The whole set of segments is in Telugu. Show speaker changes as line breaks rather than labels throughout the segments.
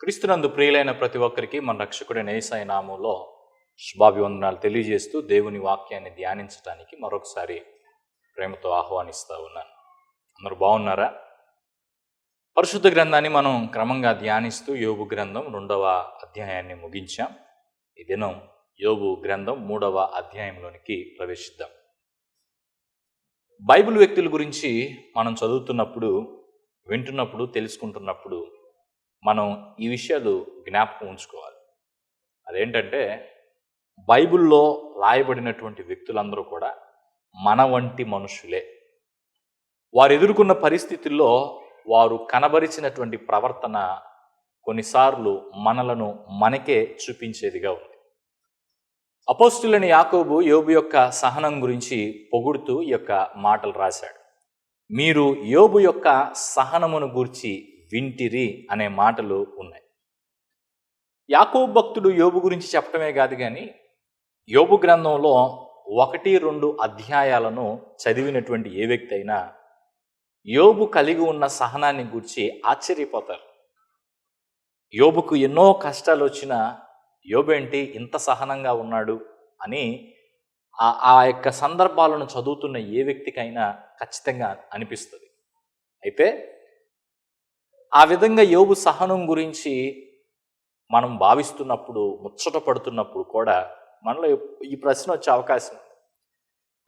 క్రీస్తునందు ప్రియులైన ప్రతి ఒక్కరికి మన రక్షకుడి నేసాయి నామంలో శుభాభివందనాలు తెలియజేస్తూ దేవుని వాక్యాన్ని ధ్యానించడానికి మరొకసారి ప్రేమతో ఆహ్వానిస్తూ ఉన్నాను. అందరూ బాగున్నారా? పరిశుద్ధ గ్రంథాన్ని మనం క్రమంగా ధ్యానిస్తూ యోగు గ్రంథం రెండవ అధ్యాయాన్ని ముగించాం. ఈ దినం యోగు గ్రంథం మూడవ అధ్యాయంలోనికి ప్రవేశిద్దాం. బైబిల్ వ్యక్తుల గురించి మనం చదువుతున్నప్పుడు వింటున్నప్పుడు తెలుసుకుంటున్నప్పుడు మనం ఈ విషయాలు జ్ఞాపకం ఉంచుకోవాలి. అదేంటంటే బైబిల్లో రాయబడినటువంటి వ్యక్తులందరూ కూడా మన వంటి మనుషులే. వారు ఎదుర్కొన్న పరిస్థితుల్లో వారు కనబరిచినటువంటి ప్రవర్తన కొన్నిసార్లు మనలను మనకే చూపించేదిగా ఉంది. అపోస్తులని యాకోబు యోబు యొక్క సహనం గురించి పొగుడుతూ ఈ యొక్క మాటలు రాశాడు. మీరు యోబు యొక్క సహనమును గూర్చి వింటిరి అనే మాటలు ఉన్నాయి. యాకోబు భక్తుడు యోబు గురించి చెప్పటమే కాదు కానీ యోబు గ్రంథంలో ఒకటి రెండు అధ్యాయాలను చదివినటువంటి ఏ వ్యక్తి అయినా యోబు కలిగి ఉన్న సహనాన్ని గురించి ఆశ్చర్యపోతారు. యోబుకు ఎన్నో కష్టాలు వచ్చినా యోబేంటి ఇంత సహనంగా ఉన్నాడు అని ఆ ఆ యొక్క సందర్భాలను చదువుతున్న ఏ వ్యక్తికైనా ఖచ్చితంగా అనిపిస్తుంది. అయితే ఆ విధంగా యోబు సహనం గురించి మనం భావిస్తున్నప్పుడు ముచ్చట పడుతున్నప్పుడు కూడా మనలో ఈ ప్రశ్న వచ్చే అవకాశం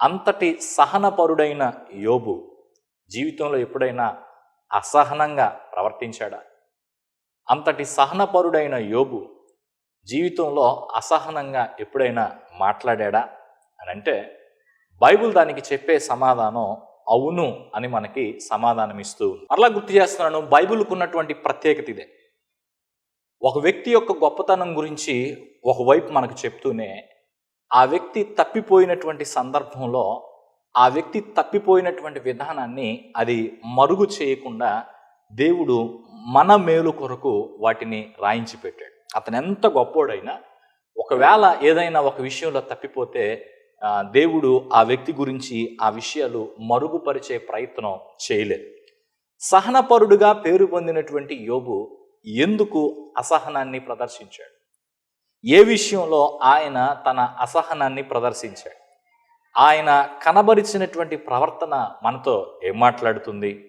అంతటి సహనపరుడైన యోబు జీవితంలో ఎప్పుడైనా అసహనంగా ప్రవర్తించాడా? అంతటి సహనపరుడైన యోబు జీవితంలో అసహనంగా ఎప్పుడైనా మాట్లాడా అని అంటే బైబిల్ దానికి చెప్పే సమాధానం అవును అని మనకి సమాధానం ఇస్తూ ఉంది. మరలా గుర్తు చేస్తున్నాను బైబిల్కు ఉన్నటువంటి ప్రత్యేకత ఇదే. ఒక వ్యక్తి యొక్క గొప్పతనం గురించి ఒకవైపు మనకు చెప్తూనే ఆ వ్యక్తి తప్పిపోయినటువంటి సందర్భంలో ఆ వ్యక్తి తప్పిపోయినటువంటి విధానాన్ని అది మరుగు చేయకుండా దేవుడు మన మేలు కొరకు వాటిని రాయించి పెట్టాడు. అతను ఎంత గొప్పోడైనా ఒకవేళ ఏదైనా ఒక విషయంలో తప్పిపోతే దేవుడు ఆ వ్యక్తి గురించి ఆ విషయాలు మరుగుపరిచే ప్రయత్నం చేయలేదు. సహనపరుడుగా పేరు పొందినటువంటి యోబు ఎందుకు అసహనాన్ని ప్రదర్శించాడు? ఏ విషయంలో ఆయన తన అసహనాన్ని ప్రదర్శించాడు? ఆయన కనబరిచినటువంటి ప్రవర్తన మనతో ఏం మాట్లాడుతుంది?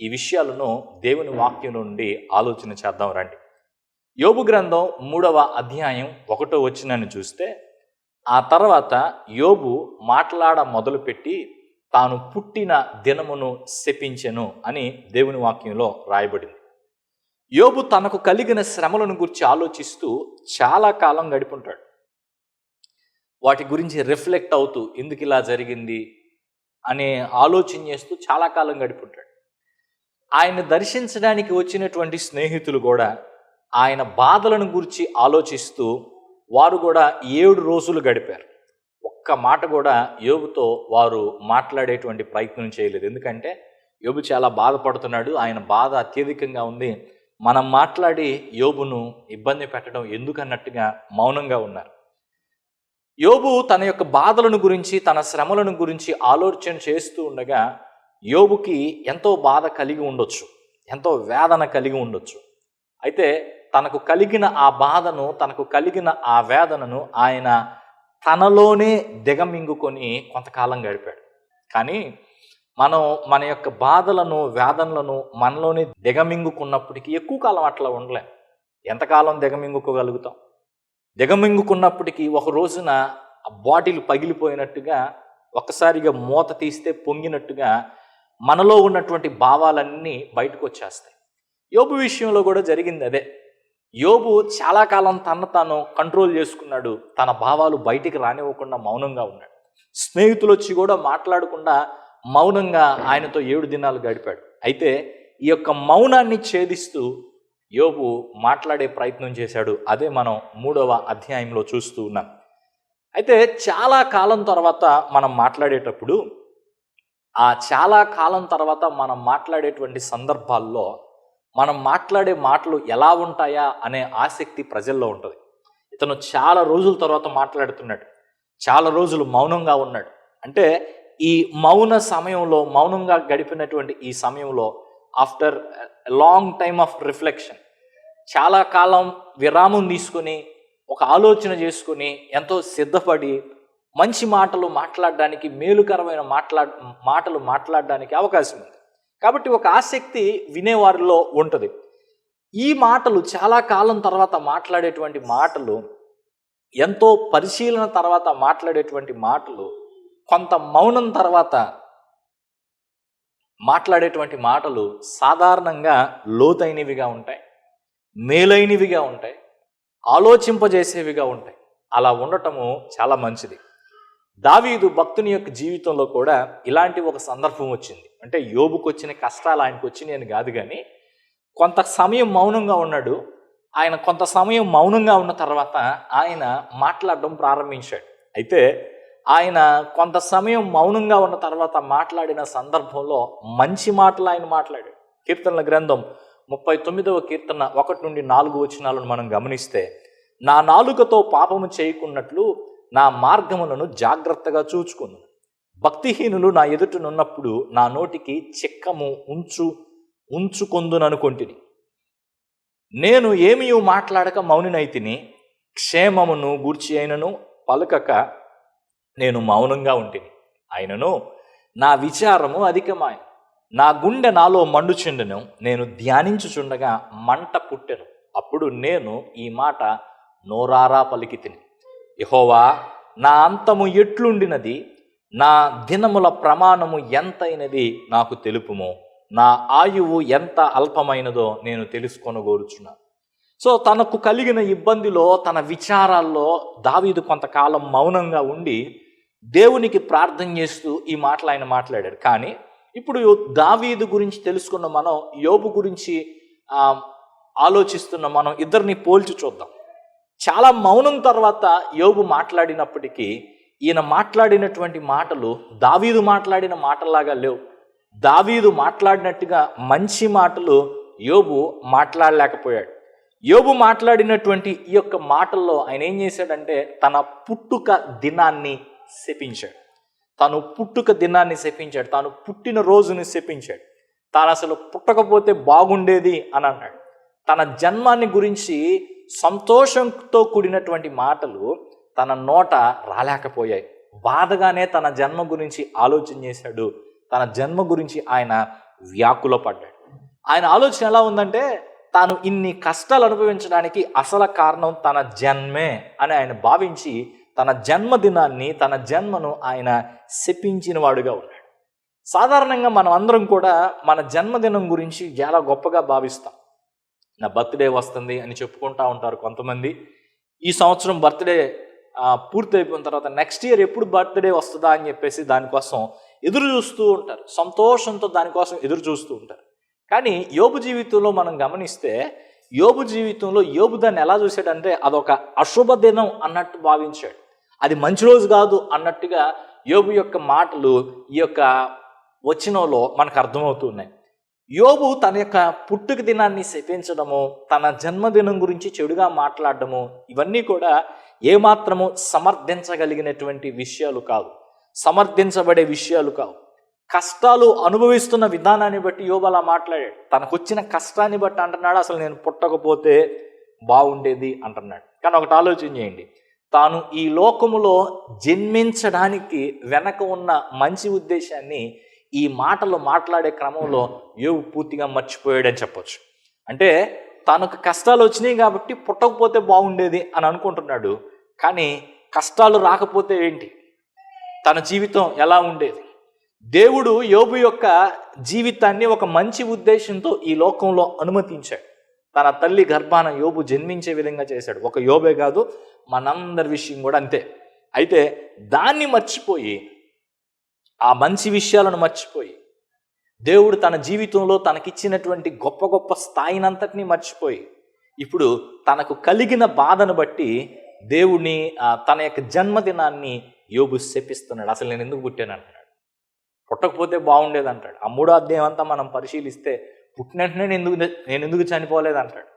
ఈ విషయాలను దేవుని వాక్యం నుండి ఆలోచన చేద్దాం రండి. యోబు గ్రంథం మూడవ అధ్యాయం ఒకటో వచ్చినని చూస్తే ఆ తర్వాత యోబు మాట్లాడ మొదలుపెట్టి తాను పుట్టిన దినమును శపించెను అని దేవుని వాక్యంలో రాయబడింది. యోబు తనకు కలిగిన శ్రమలను గురించి ఆలోచిస్తూ చాలా కాలం గడిపుంటాడు. వాటి గురించి రిఫ్లెక్ట్ అవుతూ ఎందుకు ఇలా జరిగింది అనే ఆలోచన చేస్తూ చాలా కాలం గడిపుంటాడు. ఆయన దర్శించడానికి వచ్చినటువంటి స్నేహితులు కూడా ఆయన బాధలను గురించి ఆలోచిస్తూ వారు కూడా ఏడు రోజులు గడిపారు. ఒక్క మాట కూడా యోబుతో వారు మాట్లాడేటువంటి ప్రయత్నం చేయలేదు. ఎందుకంటే యోబు చాలా బాధపడుతున్నాడు. ఆయన బాధ అత్యధికంగా ఉంది. మనం మాట్లాడి యోబును ఇబ్బంది పెట్టడం ఎందుకన్నట్టుగా మౌనంగా ఉన్నారు. యోబు తన యొక్క బాధలను గురించి తన శ్రమలను గురించి ఆలోచన చేస్తూ ఉండగా యోబుకి ఎంతో బాధ కలిగి ఉండొచ్చు. ఎంతో వేదన కలిగి ఉండొచ్చు. అయితే తనకు కలిగిన ఆ బాధను తనకు కలిగిన ఆ వేదనను ఆయన తనలోనే దిగమింగుకొని కొంతకాలం గడిపాడు. కానీ మనం మన యొక్క బాధలను వేదనలను మనలోనే దిగమింగుకున్నప్పటికీ ఎక్కువ కాలం అట్లా ఉండలేం. ఎంతకాలం దిగమింగుకోగలుగుతాం? దిగమింగుకున్నప్పటికీ ఒక రోజున ఆ బాటిల్ పగిలిపోయినట్టుగా ఒక్కసారిగా మూత తీస్తే పొంగినట్టుగా మనలో ఉన్నటువంటి భావాలన్నీ బయటకు వచ్చేస్తాయి యోపు విషయంలో కూడా జరిగింది అదే. యోబు చాలా కాలం తన తాను కంట్రోల్ చేసుకున్నాడు. తన భావాలు బయటికి రానివ్వకుండా మౌనంగా ఉన్నాడు. స్నేహితులు వచ్చి కూడా మాట్లాడకుండా మౌనంగా ఆయనతో ఏడు దినాలు గడిపాడు. అయితే ఈ యొక్క మౌనాన్ని ఛేదిస్తూ యోబు మాట్లాడే ప్రయత్నం చేశాడు. అదే మనం మూడవ అధ్యాయంలో చూస్తూ ఉన్నాం. అయితే చాలా కాలం తర్వాత మనం మాట్లాడేటప్పుడు ఆ చాలా కాలం తర్వాత మనం మాట్లాడేటువంటి సందర్భాల్లో మనం మాట్లాడే మాటలు ఎలా ఉంటాయా అనే ఆసక్తి ప్రజల్లో ఉంటుంది. ఇతను చాలా రోజుల తర్వాత మాట్లాడుతున్నాడు. చాలా రోజులు మౌనంగా ఉన్నాడు. అంటే ఈ మౌన సమయంలో మౌనంగా గడిపినటువంటి ఈ సమయంలో after long time of reflection చాలా కాలం విరామం తీసుకొని ఒక ఆలోచన చేసుకుని ఎంతో సిద్ధపడి మంచి మాటలు మాట్లాడడానికి మేలుకరమైన మాట్లా మాటలు మాట్లాడడానికి అవకాశం ఉంది. కాబట్టి ఒక ఆసక్తి వినేవారిలో ఉంటుంది. ఈ మాటలు చాలా కాలం తర్వాత మాట్లాడేటువంటి మాటలు ఎంతో పరిశీలన తర్వాత మాట్లాడేటువంటి మాటలు కొంత మౌనం తర్వాత మాట్లాడేటువంటి మాటలు సాధారణంగా లోతైనవిగా ఉంటాయి మేలైనవిగా ఉంటాయి ఆలోచింపజేసేవిగా ఉంటాయి. అలా ఉండటము చాలా మంచిది. దావీదు భక్తుని యొక్క జీవితంలో కూడా ఇలాంటి ఒక సందర్భం వచ్చింది. అంటే యోబుకు వచ్చిన కష్టాలు ఆయనకు వచ్చినాయి అని కాదు కానీ కొంత సమయం మౌనంగా ఉన్నాడు. ఆయన కొంత సమయం మౌనంగా ఉన్న తర్వాత ఆయన మాట్లాడడం ప్రారంభించాడు. అయితే ఆయన కొంత సమయం మౌనంగా ఉన్న తర్వాత మాట్లాడిన సందర్భంలో మంచి మాటలు ఆయన మాట్లాడాడు. కీర్తనల గ్రంథం ముప్పై తొమ్మిదవ కీర్తన ఒకటి నుండి నాలుగు వచనాలను మనం గమనిస్తే నా నాలుకతో పాపము చేయకున్నట్లు నా మార్గములను జాగ్రత్తగా చూచుకుంది భక్తిహీనులు నా ఎదుటనున్నప్పుడు నా నోటికి చిక్కము ఉంచు ఉంచుకొందుననుకొంటిని. నేను ఏమీ మాట్లాడక మౌనినైతిని క్షేమమును గూర్చి అయినను పలకక నేను మౌనంగా ఉంటిని. అయినను నా విచారము అధికమాయ నా గుండె నాలో మండుచుండెను నేను ధ్యానించుచుండగా మంట పుట్టెను. అప్పుడు నేను ఈ మాట నోరారా పలికి తిని యహోవా నా అంతము ఎట్లుండినది? నా దినముల ప్రమాణము ఎంతైనది నాకు తెలుపుము. నా ఆయువు ఎంత అల్పమైనదో నేను తెలుసుకొనగోరుచున్నాను సో తనకు కలిగిన ఇబ్బందిలో తన విచారాల్లో దావీదు కొంతకాలం మౌనంగా ఉండి దేవునికి ప్రార్థన చేస్తూ ఈ మాటలు ఆయన మాట్లాడాడు. కానీ ఇప్పుడు దావీదు గురించి తెలుసుకున్న మనం యోబు గురించి ఆలోచిస్తున్న మనం ఇద్దరిని పోల్చి చూద్దాం. చాలా మౌనం తర్వాత యోబు మాట్లాడినప్పటికీ ఈయన మాట్లాడినటువంటి మాటలు దావీదు మాట్లాడిన మాటలాగా లేవు. దావీదు మాట్లాడినట్టుగా మంచి మాటలు యోబు మాట్లాడలేకపోయాడు. యోబు మాట్లాడినటువంటి ఈ యొక్క మాటల్లో ఆయన ఏం చేశాడంటే తన పుట్టుక దినాన్ని శపించాడు. తను పుట్టుక దినాన్ని శపించాడు. తాను పుట్టిన రోజుని శపించాడు. తాను అసలు పుట్టకపోతే బాగుండేది అని అన్నాడు. తన జన్మాన్ని గురించి సంతోషంతో కూడినటువంటి మాటలు తన నోట రాలేకపోయాయి. బాధగానే తన జన్మ గురించి ఆలోచన చేశాడు. తన జన్మ గురించి ఆయన వ్యాకుల పడ్డాడు. ఆయన ఆలోచన ఎలా ఉందంటే తాను ఇన్ని కష్టాలు అనుభవించడానికి అసలు కారణం తన జన్మే అని ఆయన భావించి తన జన్మదినాన్ని తన జన్మను ఆయన శపించిన వాడుగా ఉన్నాడు. సాధారణంగా మనం అందరం కూడా మన జన్మదినం గురించి చాలా గొప్పగా భావిస్తాం. నా బర్త్డే వస్తుంది అని చెప్పుకుంటా ఉంటారు కొంతమంది. ఈ సంవత్సరం బర్త్డే పూర్తి అయిపోయిన తర్వాత నెక్స్ట్ ఇయర్ ఎప్పుడు బర్త్డే వస్తుందా అని చెప్పేసి దానికోసం ఎదురు చూస్తూ ఉంటారు. సంతోషంతో దానికోసం ఎదురు చూస్తూ ఉంటారు. కానీ యోబు జీవితంలో మనం గమనిస్తే యోబు జీవితంలో యోబు దాన్ని ఎలా చూశాడంటే అదొక అశుభ దినం అన్నట్టు భావించాడు. అది మంచి రోజు కాదు అన్నట్టుగా యోబు యొక్క మాటలు ఈ యొక్క వచనంలో మనకు అర్థమవుతున్నాయి యోబు తన యొక్క పుట్టుక దినాన్ని శపించడము తన జన్మదినం గురించి చెడుగా మాట్లాడడము ఇవన్నీ కూడా ఏమాత్రము సమర్థించగలిగినటువంటి విషయాలు కావు. సమర్థించబడే విషయాలు కావు. కష్టాలు అనుభవిస్తున్న విధానాన్ని బట్టి యోబు అలా మాట్లాడాడు. తనకొచ్చిన కష్టాన్ని బట్టి అంటున్నాడు అసలు నేను పుట్టకపోతే బాగుండేది అంటున్నాడు. కానీ ఒకటి ఆలోచన చేయండి. తాను ఈ లోకములో జన్మించడానికి వెనక ఉన్న మంచి ఉద్దేశాన్ని ఈ మాటలు మాట్లాడే క్రమంలో యోగు పూర్తిగా మర్చిపోయాడని చెప్పొచ్చు. అంటే తనకు కష్టాలు వచ్చినాయి కాబట్టి పుట్టకపోతే బాగుండేది అని అనుకుంటున్నాడు. కానీ కష్టాలు రాకపోతే ఏంటి? తన జీవితం ఎలా ఉండేది? దేవుడు యోబు యొక్క జీవితాన్ని ఒక మంచి ఉద్దేశంతో ఈ లోకంలో అనుమతించాడు. తన తల్లి గర్భాన యోబు జన్మించే విధంగా చేశాడు. ఒక యోబే కాదు మనందరి విషయం కూడా అంతే. అయితే దాన్ని మర్చిపోయి ఆ మంచి విషయాలను మర్చిపోయి దేవుడు తన జీవితంలో తనకిచ్చినటువంటి గొప్ప గొప్ప స్థాయినంతటినీ మర్చిపోయి ఇప్పుడు తనకు కలిగిన బాధను బట్టి దేవుడిని తన యొక్క జన్మదినాన్ని యోబు శపిస్తున్నాడు. అసలు నేను ఎందుకు పుట్టాను అంటున్నాడు. పుట్టకపోతే బాగుండేది అంటాడు. ఆ మూడో అధ్యాయం అంతా మనం పరిశీలిస్తే పుట్టిన వెంటనే నేను ఎందుకు నేను ఎందుకు చనిపోలేదు అంటాడు.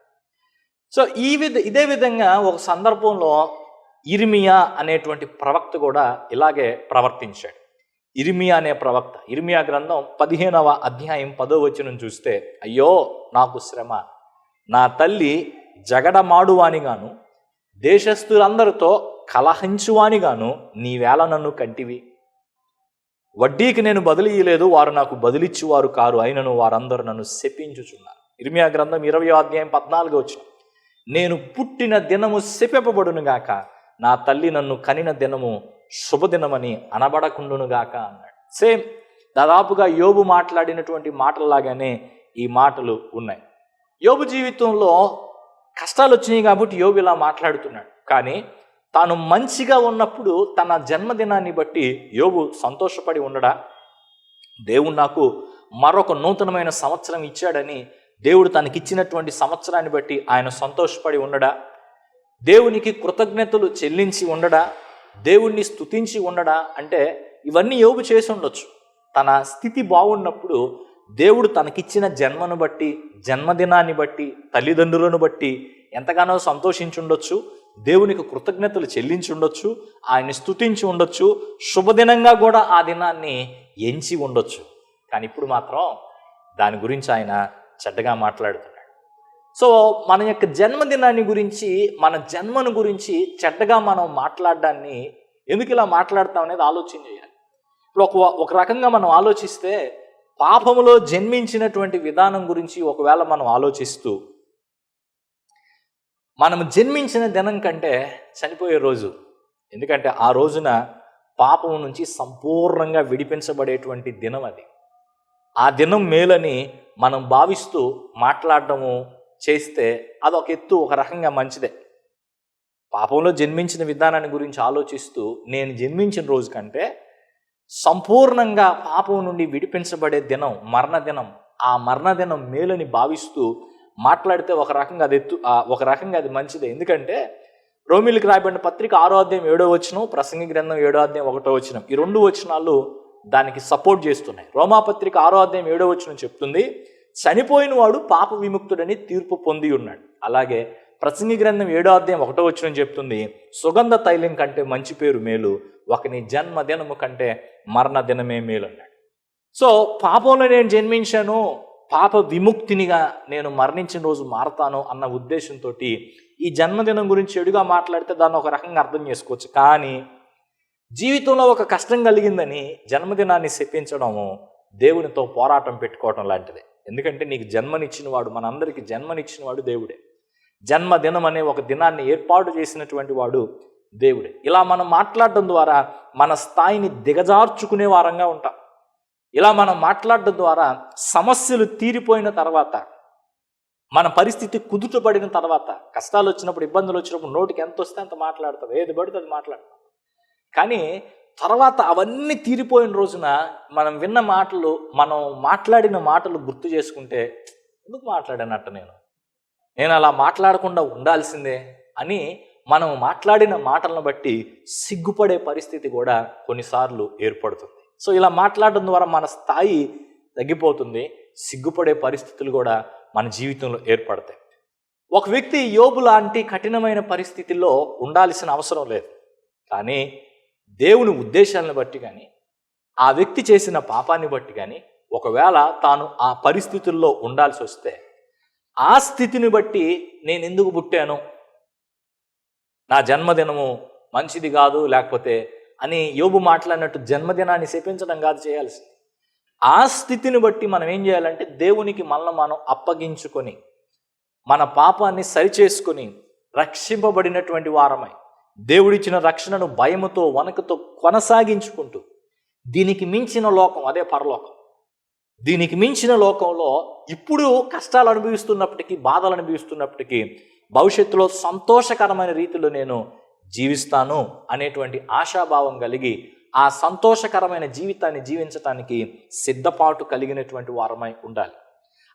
సో ఈ విధ ఇదే విధంగా ఒక సందర్భంలో ఇర్మియా అనేటువంటి ప్రవక్త కూడా ఇలాగే ప్రవర్తించాడు. ఇర్మియా అనే ప్రవక్త ఇర్మియా గ్రంథం పదిహేనవ అధ్యాయం పదో వచనం చూస్తే అయ్యో నాకు శ్రమ. నా తల్లి జగడమాడువానిగాను దేశస్థులందరితో కలహించువానిగాను నీవేళ నన్ను కంటివి. వడ్డీకి నేను బదిలీ ఇయ్యలేదు వారు నాకు బదిలిచ్చువారు కారు అయినను వారందరూ నన్ను శపించుచున్నారు. ఇర్మియా గ్రంథం ఇరవై అధ్యాయం పద్నాలుగు వచ్చిన నేను పుట్టిన దినము శపింపబడును గాక నా తల్లి నన్ను కనిన దినము శుభదినమని అనబడకుండునుగాక అన్నాడు. సేమ్ దాదాపుగా యోబు మాట్లాడినటువంటి మాటల్లాగానే ఈ మాటలు ఉన్నాయి. యోబు జీవితంలో కష్టాలు వచ్చినాయి కాబట్టి యోబు ఇలా మాట్లాడుతున్నాడు. కానీ తాను మంచిగా ఉన్నప్పుడు తన జన్మదినాన్ని బట్టి యోబు సంతోషపడి ఉండడా? దేవుడు నాకు మరొక నూతనమైన సంవత్సరం ఇచ్చాడని దేవుడు తనకిచ్చినటువంటి సంవత్సరాన్ని బట్టి ఆయన సంతోషపడి ఉండడా? దేవునికి కృతజ్ఞతలు చెల్లించి ఉండడా? దేవుణ్ణి స్తుతించి ఉండడా అంటే ఇవన్నీ యోబు చేసి ఉండొచ్చు. తన స్థితి బాగున్నప్పుడు దేవుడు తనకిచ్చిన జన్మను బట్టి జన్మదినాన్ని బట్టి తల్లిదండ్రులను బట్టి ఎంతగానో సంతోషించుండొచ్చు దేవునికి కృతజ్ఞతలు చెల్లించి ఉండొచ్చు ఆయన్ని స్తుతించి ఉండొచ్చు శుభదినంగా కూడా ఆ దినాన్ని ఎంచి ఉండొచ్చు. కానీ ఇప్పుడు మాత్రం దాని గురించి ఆయన చెడ్డగా మాట్లాడుతున్నాడు. సో మన యొక్క జన్మదినాన్ని గురించి మన జన్మను గురించి చెడ్డగా మనం మాట్లాడడాన్ని ఎందుకు ఇలా మాట్లాడతాం అనేది ఆలోచన చేయాలి. ఇప్పుడు ఒక ఒక రకంగా మనం ఆలోచిస్తే పాపములో జన్మించినటువంటి విధానం గురించి ఒకవేళ మనం ఆలోచిస్తూ మనం జన్మించిన దినం కంటే చనిపోయే రోజు. ఎందుకంటే ఆ రోజున పాపం నుంచి సంపూర్ణంగా విడిపించబడేటువంటి దినం అది. ఆ దినం మేలని మనం భావిస్తూ మాట్లాడటము చేస్తే అదొక ఎత్తు ఒక రకంగా మంచిదే. పాపంలో జన్మించిన విధానాన్ని గురించి ఆలోచిస్తూ నేను జన్మించిన రోజు కంటే సంపూర్ణంగా పాపం నుండి విడిపించబడే దినం మరణ దినం ఆ మరణ దినం మేలని భావిస్తూ మాట్లాడితే ఒక రకంగా అది ఎత్తు ఒక రకంగా అది మంచిదే. ఎందుకంటే రోమిలకు రాయబడిన పత్రిక ఆరో అధ్యాయం ఏడో వచనం ప్రసంగి గ్రంథం ఏడో అధ్యాయం ఒకటో వచనం ఈ రెండు వచనాలు దానికి సపోర్ట్ చేస్తున్నాయి. రోమాపత్రిక ఆరో అధ్యాయం ఏడో వచనం చెప్తుంది చనిపోయిన వాడు పాప విముక్తుడని తీర్పు పొంది ఉన్నాడు. అలాగే ప్రసంగి గ్రంథం ఏడో అధ్యాయం ఒకటో వచ్చిన చెప్తుంది సుగంధ తైలం కంటే మంచి పేరు మేలు ఒకని జన్మదినము కంటే మరణ దినమే మేలు అన్నాడు. సో పాపంలో నేను జన్మించాను పాప విముక్తినిగా నేను మరణించిన రోజు మారతాను అన్న ఉద్దేశంతో ఈ జన్మదినం గురించి చెడుగా మాట్లాడితే దాన్ని ఒక రకంగా అర్థం చేసుకోవచ్చు. కానీ జీవితంలో ఒక కష్టం కలిగిందని జన్మదినాన్ని శపించడము దేవునితో పోరాటం పెట్టుకోవడం లాంటిదే. ఎందుకంటే నీకు జన్మనిచ్చిన వాడు మనందరికీ జన్మనిచ్చిన వాడు దేవుడే. జన్మదినం అనే ఒక దినాన్ని ఏర్పాటు చేసినటువంటి వాడు దేవుడే. ఇలా మనం మాట్లాడడం ద్వారా మన స్థాయిని దిగజార్చుకునే వారంగా ఉంటాం. ఇలా మనం మాట్లాడడం ద్వారా సమస్యలు తీరిపోయిన తర్వాత మన పరిస్థితి కుదుటపడిన తర్వాత కష్టాలు వచ్చినప్పుడు ఇబ్బందులు వచ్చినప్పుడు నోటికి ఎంత వస్తే అంత మాట్లాడతాం ఏది పడితే అది మాట్లాడతాం కానీ తర్వాత అవన్నీ తీరిపోయిన రోజున మనం విన్న మాటలు మనం మాట్లాడిన మాటలు గుర్తు చేసుకుంటే ఎందుకు మాట్లాడానట్ట నేను? నేను అలా మాట్లాడకుండా ఉండాల్సిందే? అని మనం మాట్లాడిన మాటలను బట్టి సిగ్గుపడే పరిస్థితి కూడా కొన్నిసార్లు ఏర్పడుతుంది. సో ఇలా మాట్లాడడం ద్వారా మన స్థాయి తగ్గిపోతుంది సిగ్గుపడే పరిస్థితులు కూడా మన జీవితంలో ఏర్పడతాయి. ఒక వ్యక్తి యోబు లాంటి కఠినమైన పరిస్థితిలో ఉండాల్సిన అవసరం లేదు. కానీ దేవుని ఉద్దేశాలను బట్టి కానీ ఆ వ్యక్తి చేసిన పాపాన్ని బట్టి కానీ ఒకవేళ తాను ఆ పరిస్థితుల్లో ఉండాల్సి వస్తే ఆ స్థితిని బట్టి నేను ఎందుకు పుట్టాను? నా జన్మదినము మంచిది కాదు లేకపోతే అని యోబు మాట్లాడినట్టు జన్మదినాన్ని శపించడం కాదు చేయాల్సింది. ఆ స్థితిని బట్టి మనం ఏం చేయాలంటే దేవునికి మనల్ని మనం అప్పగించుకొని మన పాపాన్ని సరిచేసుకొని రక్షింపబడినటువంటి వారమై దేవుడిచ్చిన రక్షణను భయముతో వనకతో కొనసాగించుకుంటూ దీనికి మించిన లోకం అదే పరలోకం. దీనికి మించిన లోకంలో ఇప్పుడు కష్టాలు అనుభవిస్తున్నప్పటికీ బాధలు అనుభవిస్తున్నప్పటికీ భవిష్యత్తులో సంతోషకరమైన రీతిలో నేను జీవిస్తాను అనేటువంటి ఆశాభావం కలిగి ఆ సంతోషకరమైన జీవితాన్ని జీవించటానికి సిద్ధపాటు కలిగినటువంటి వారమై ఉండాలి.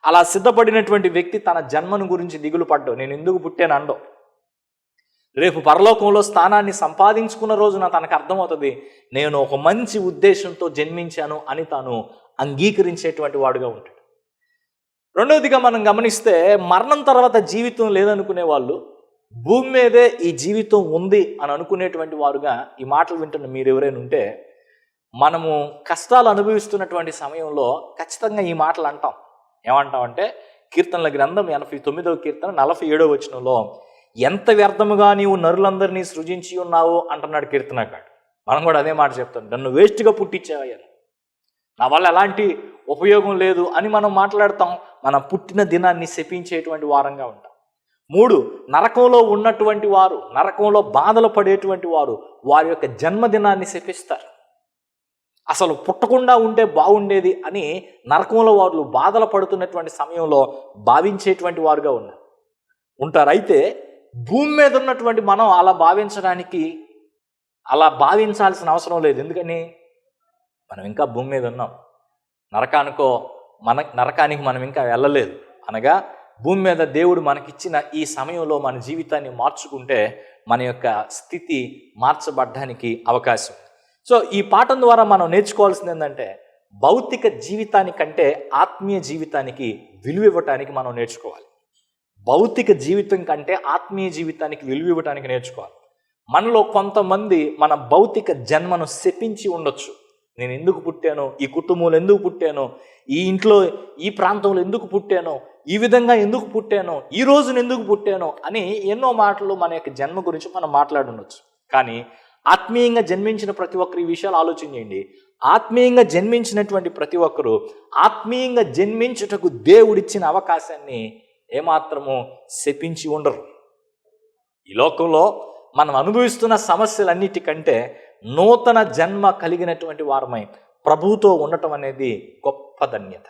అలా సిద్ధపడినటువంటి వ్యక్తి తన జన్మను గురించి దిగులు పడ్డో నేను ఎందుకు పుట్టాను అండో రేపు పరలోకంలో స్థానాన్ని సంపాదించుకున్న రోజున తనకు అర్థమవుతుంది నేను ఒక మంచి ఉద్దేశంతో జన్మించాను అని తాను అంగీకరించేటువంటి వాడుగా ఉంటాడు. రెండవదిగా మనం గమనిస్తే మరణం తర్వాత జీవితం లేదనుకునే వాళ్ళు భూమి మీదే ఈ జీవితం ఉంది అని అనుకునేటువంటి వారుగా ఈ మాటలు వింటున్న మీరు ఎవరైనా ఉంటే మనము కష్టాలు అనుభవిస్తున్నటువంటి సమయంలో ఖచ్చితంగా ఈ మాటలు అంటాం. ఏమంటామంటే కీర్తనల గ్రంథం ఎనభై తొమ్మిదవ కీర్తన నలభై ఏడవ వచనంలో ఎంత వ్యర్థముగా నీవు నరులందరినీ సృజించి ఉన్నావో అంటున్నాడు కీర్తనకాడు మనం కూడా అదే మాట చెప్తాం. నన్ను వేస్ట్గా పుట్టించావయ్యా నా వల్ల ఎలాంటి ఉపయోగం లేదు అని మనం మాట్లాడతాం. మనం పుట్టిన దినాన్ని శపించేటువంటి వారంగా ఉంటాం. మూడు నరకంలో ఉన్నటువంటి వారు నరకంలో బాధలు పడేటువంటి వారు వారి యొక్క జన్మదినాన్ని శపిస్తారు. అసలు పుట్టకుండా ఉంటే బాగుండేది అని నరకంలో వాళ్ళు బాధలు పడుతున్నటువంటి సమయంలో భావించేటువంటి వారుగా ఉన్నారు. ఉంటారు. అయితే భూమి మీద ఉన్నటువంటి మనం అలా భావించడానికి అలా భావించాల్సిన అవసరం లేదు. ఎందుకని? మనం ఇంకా భూమి మీద ఉన్నాం. నరకానికో మన నరకానికి మనం ఇంకా వెళ్ళలేదు. అనగా భూమి మీద దేవుడు మనకిచ్చిన ఈ సమయంలో మన జీవితాన్ని మార్చుకుంటే మన యొక్క స్థితి మార్చబడ్డానికి అవకాశం. సో ఈ పాఠం ద్వారా మనం నేర్చుకోవాల్సింది ఏంటంటే భౌతిక జీవితానికంటే ఆత్మీయ జీవితానికి విలువ ఇవ్వటానికి మనం నేర్చుకోవాలి. భౌతిక జీవితం కంటే ఆత్మీయ జీవితానికి విలువ ఇవ్వటానికి నేర్చుకోవాలి. మనలో కొంతమంది మన భౌతిక జన్మను శపించి ఉండొచ్చు. నేను ఎందుకు పుట్టాను? ఈ కుటుంబంలో ఎందుకు పుట్టాను? ఈ ఇంట్లో ఈ ప్రాంతంలో ఎందుకు పుట్టాను? ఈ విధంగా ఎందుకు పుట్టాను? ఈ రోజున ఎందుకు పుట్టాను? అని ఎన్నో మాటలు మన యొక్క జన్మ గురించి మనం మాట్లాడుండొచ్చు కానీ ఆత్మీయంగా జన్మించిన ప్రతి ఒక్కరు ఈ విషయాలు ఆలోచించండి ఆత్మీయంగా జన్మించినటువంటి ప్రతి ఒక్కరూ ఆత్మీయంగా జన్మించుటకు దేవుడిచ్చిన అవకాశాన్ని ఏమాత్రము శపించి ఉండరు. ఈ లోకంలో మనం అనుభవిస్తున్న సమస్యలన్నిటికంటే నూతన జన్మ కలిగినటువంటి వారమై ప్రభుతో ఉండటం అనేది గొప్ప ధన్యత.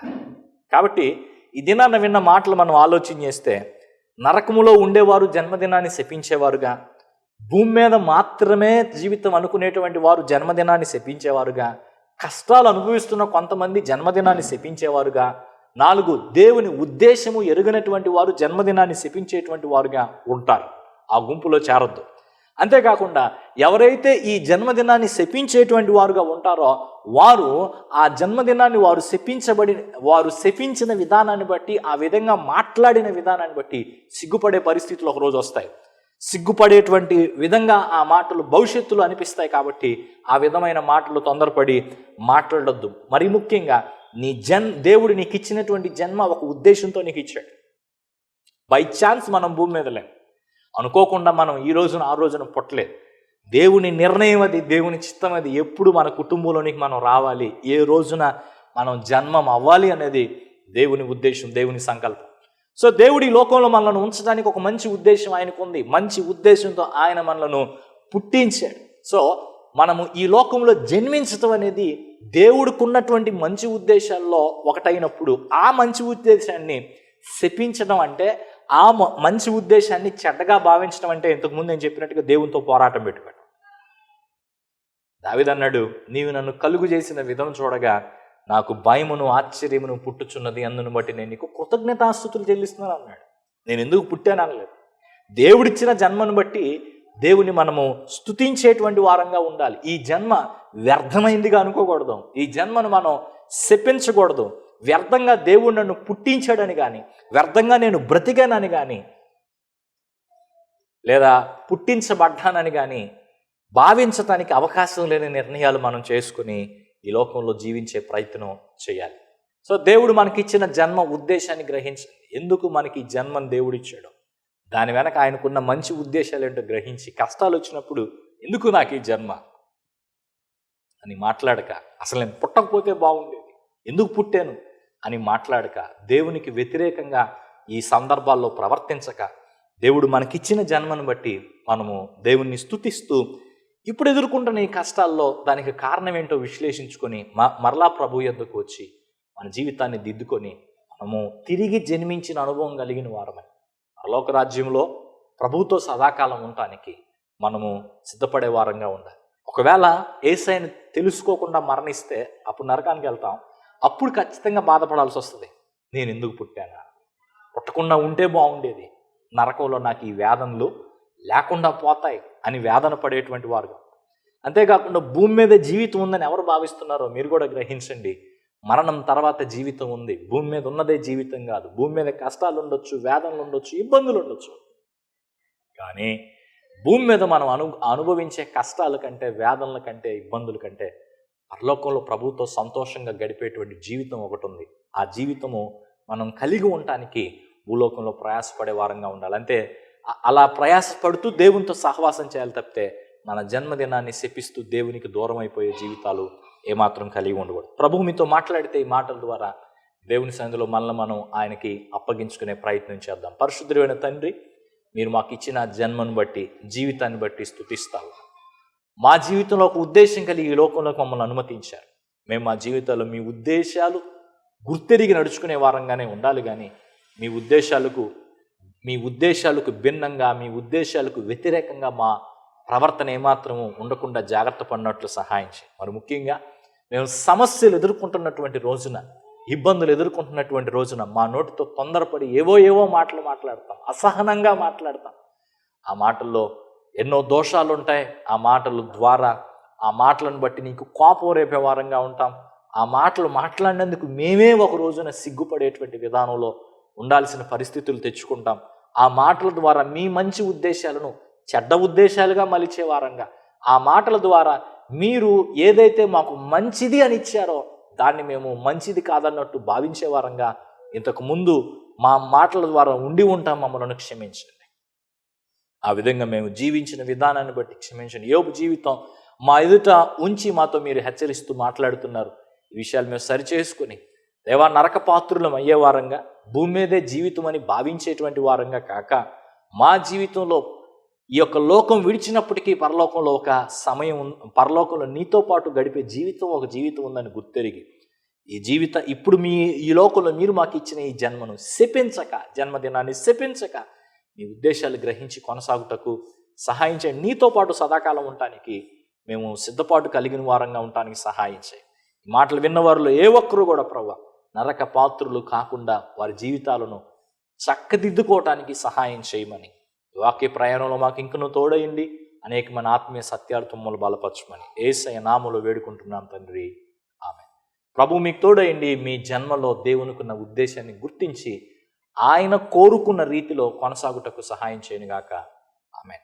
కాబట్టి ఈ దినాన్న విన్న మాటలు మనం ఆలోచన చేస్తే నరకములో ఉండేవారు జన్మదినాన్ని శపించేవారుగా భూమి మీద మాత్రమే జీవితం అనుకునేటువంటి వారు జన్మదినాన్ని శపించేవారుగా కష్టాలు అనుభవిస్తున్న కొంతమంది జన్మదినాన్ని శపించేవారుగా నాలుగు దేవుని ఉద్దేశము ఎరుగనటువంటి వారు జన్మదినాన్ని శపించేటువంటి వారుగా ఉంటారు. ఆ గుంపులో చేరొద్దు. అంతేకాకుండా ఎవరైతే ఈ జన్మదినాన్ని శపించేటువంటి వారుగా ఉంటారో వారు ఆ జన్మదినాన్ని వారు శపించబడి వారు శపించిన విధానాన్ని బట్టి ఆ విధంగా మాట్లాడిన విధానాన్ని బట్టి సిగ్గుపడే పరిస్థితులు ఒకరోజు వస్తాయి. సిగ్గుపడేటువంటి విధంగా ఆ మాటలు భవిష్యత్తులో అనిపిస్తాయి కాబట్టి ఆ విధమైన మాటలు తొందరపడి మాట్లాడొద్దు. మరి ముఖ్యంగా నీ జన్ దేవుడు నీకు ఇచ్చినటువంటి జన్మ ఒక ఉద్దేశంతో నీకు ఇచ్చాడు బై ఛాన్స్ మనం భూమి మీద లేం. అనుకోకుండా మనం ఈ రోజున ఆ రోజున పుట్టలేదు. దేవుని నిర్ణయం అది దేవుని చిత్తం అది. ఎప్పుడు మన కుటుంబంలోనికి మనం రావాలి ఏ రోజున మనం జన్మం అవ్వాలి అనేది దేవుని ఉద్దేశం దేవుని సంకల్పం. సో దేవుడి లోకంలో మనల్ని ఉంచడానికి ఒక మంచి ఉద్దేశం ఆయనకు ఉంది మంచి ఉద్దేశంతో ఆయన మనలను పుట్టించాడు. సో మనము ఈ లోకంలో జన్మించటం అనేది దేవుడుకున్నటువంటి మంచి ఉద్దేశాల్లో ఒకటైనప్పుడు ఆ మంచి ఉద్దేశాన్ని శపించడం అంటే ఆ మంచి ఉద్దేశాన్ని చెడ్డగా భావించడం అంటే ఇంతకుముందు నేను చెప్పినట్టుగా దేవునితో పోరాటం పెట్టుకోవడం దావిదన్నాడు నీవు నన్ను కలుగు చేసిన విధం చూడగా నాకు భయమును ఆశ్చర్యమును పుట్టుచున్నది. అందును బట్టి నేను నీకు కృతజ్ఞతాస్థుతులు చెల్లిస్తున్నాను అన్నాడు. నేను ఎందుకు పుట్టాను అనలేదు? దేవుడిచ్చిన జన్మను బట్టి దేవుని మనము స్తుతించేటువంటి వారంగా ఉండాలి. ఈ జన్మ వ్యర్థమైందిగా అనుకోకూడదు. ఈ జన్మను మనం శపించకూడదు. వ్యర్థంగా దేవుడు నన్ను పుట్టించాడని కానీ వ్యర్థంగా నేను బ్రతికానని కానీ లేదా పుట్టించబడ్డానని కానీ భావించటానికి అవకాశం లేని నిర్ణయాలు మనం చేసుకుని ఈ లోకంలో జీవించే ప్రయత్నం చేయాలి. సో దేవుడు మనకిచ్చిన జన్మ ఉద్దేశాన్ని గ్రహించాలి ఎందుకు మనకి జన్మం జన్మను దేవుడు దాని వెనక ఆయనకున్న మంచి ఉద్దేశాలు ఏంటో గ్రహించి కష్టాలు వచ్చినప్పుడు ఎందుకు నాకు ఈ జన్మ? అని మాట్లాడక అసలు నేను పుట్టకపోతే బాగుండేది. ఎందుకు పుట్టాను? అని మాట్లాడక దేవునికి వ్యతిరేకంగా ఈ సందర్భాల్లో ప్రవర్తించక దేవుడు మనకిచ్చిన జన్మను బట్టి మనము దేవుణ్ణి స్తుతిస్తూ ఇప్పుడు ఎదుర్కొంటున్న ఈ కష్టాల్లో దానికి కారణం ఏంటో విశ్లేషించుకొని మ మరలా ప్రభు యొద్దకు వచ్చి మన జీవితాన్ని దిద్దుకొని మనము తిరిగి జన్మించిన అనుభవం కలిగిన వారమని పరలోక రాజ్యంలో ప్రభువుతో సదాకాలం ఉండటానికి మనము సిద్ధపడే వారంగా ఉండాలి. ఒకవేళ ఏసైని తెలుసుకోకుండా మరణిస్తే అప్పుడు నరకానికి వెళ్తాం. అప్పుడు ఖచ్చితంగా బాధపడాల్సి వస్తుంది. నేను ఎందుకు పుట్టానా? పుట్టకుండా ఉంటే బాగుండేది. నరకంలో నాకు ఈ వేదనలు లేకుండా పోతాయి అని వేదన పడేటువంటి వారుగా అంతేకాకుండా భూమి మీద జీవితం ఉందని ఎవరు భావిస్తున్నారో మీరు కూడా గ్రహించండి. మరణం తర్వాత జీవితం ఉంది. భూమి మీద ఉన్నదే జీవితం కాదు. భూమి మీద కష్టాలు ఉండొచ్చు వేదనలు ఉండొచ్చు ఇబ్బందులు ఉండొచ్చు. కానీ భూమి మీద మనం అను అనుభవించే కష్టాల కంటే వేదనల కంటే ఇబ్బందుల కంటే పరలోకంలో ప్రభుతో సంతోషంగా గడిపేటువంటి జీవితం ఒకటి ఉంది. ఆ జీవితము మనం కలిగి ఉండటానికి భూలోకంలో ప్రయాసపడే వారంగా ఉండాలి. అంతే అలా ప్రయాసపడుతూ దేవునితో సహవాసం చేయాలి తప్పితే మన జన్మదినాన్ని శపిస్తూ దేవునికి దూరం అయిపోయే జీవితాలు ఏమాత్రం కలిగి ఉండకూడదు. ప్రభు మీతో మాట్లాడితే ఈ మాటల ద్వారా దేవుని సన్నిధిలో మనల్ని మనం ఆయనకి అప్పగించుకునే ప్రయత్నం చేద్దాం. పరిశుద్ధుడైన తండ్రి మీరు మాకు ఇచ్చిన జన్మను బట్టి జీవితాన్ని బట్టి స్థుతిస్తావు మా జీవితంలో ఒక ఉద్దేశం కలిగి ఈ లోకంలోకి మమ్మల్ని అనుమతించారు. మేము మా జీవితంలో మీ ఉద్దేశాలు గుర్తెరిగి నడుచుకునే వారంగానే ఉండాలి కానీ మీ ఉద్దేశాలకు మీ ఉద్దేశాలకు భిన్నంగా మీ ఉద్దేశాలకు వ్యతిరేకంగా మా ప్రవర్తన ఏమాత్రము ఉండకుండా జాగ్రత్త పడినట్లు సహాయం చేయి మరి ముఖ్యంగా మేము సమస్యలు ఎదుర్కొంటున్నటువంటి రోజున ఇబ్బందులు ఎదుర్కొంటున్నటువంటి రోజున మా నోటితో తొందరపడి ఏవో ఏవో మాటలు మాట్లాడతాం. అసహనంగా మాట్లాడతాం. ఆ మాటల్లో ఎన్నో దోషాలు ఉంటాయి ఆ మాటల ద్వారా ఆ మాటలను బట్టి నీకు కోపం రేపే వారంగా ఉంటాం. ఆ మాటలు మాట్లాడినందుకు మేమే ఒక రోజున సిగ్గుపడేటువంటి విధానంలో ఉండాల్సిన పరిస్థితులు తెచ్చుకుంటాం. ఆ మాటల ద్వారా మీ మంచి ఉద్దేశాలను చెడ్డ ఉద్దేశాలుగా మలిచే వారంగా ఆ మాటల ద్వారా మీరు ఏదైతే మాకు మంచిది అని ఇచ్చారో దాన్ని మేము మంచిది కాదన్నట్టు భావించే వారంగా ఇంతకు ముందు మా మాటల ద్వారా ఉండి ఉంటాం మమ్మల్ని క్షమించండి. ఆ విధంగా మేము జీవించిన విధానాన్ని బట్టి క్షమించండి. యోపు జీవితం మా ఎదుట ఉంచి మాతో మీరు హెచ్చరిస్తూ మాట్లాడుతున్నారు. ఈ విషయాలు మేము సరిచేసుకుని దేవా నరక పాత్రులం అయ్యే వారంగా భూమి మీదే జీవితం అని భావించేటువంటి వారంగా కాక మా జీవితంలో ఈ యొక్క లోకం విడిచినప్పటికీ పరలోకంలో ఒక సమయం పరలోకంలో నీతో పాటు గడిపే జీవితం ఒక జీవితం ఉందని గుర్తెరిగి ఈ జీవిత ఇప్పుడు మీ ఈ లోకంలో మీరు మాకు ఇచ్చిన ఈ జన్మను శపించక జన్మదినాన్ని శపించక మీ ఉద్దేశాలు గ్రహించి కొనసాగుటకు సహాయం చేయండి. నీతో పాటు సదాకాలం ఉండటానికి మేము సిద్ధపాటు కలిగిన వారంగా ఉండటానికి సహాయం చేయండి. మాటలు విన్నవారిలో ఏ ఒక్కరు కూడా ప్రభు నరక పాత్రులు కాకుండా వారి జీవితాలను చక్కదిద్దుకోవటానికి సహాయం చేయమని వాక్య ప్రయాణంలో మాకు ఇంకను తోడయండి. అనేకమైన ఆత్మీయ సత్యాలు తుమ్మలు బలపరచమని ఏసయ నామలో వేడుకుంటున్నాం తండ్రి. ఆమె ప్రభు మీకు తోడయండి. మీ జన్మలో దేవునికున్న ఉద్దేశాన్ని గుర్తించి ఆయన కోరుకున్న రీతిలో కొనసాగుటకు సహాయం చేయనుగాక. ఆమె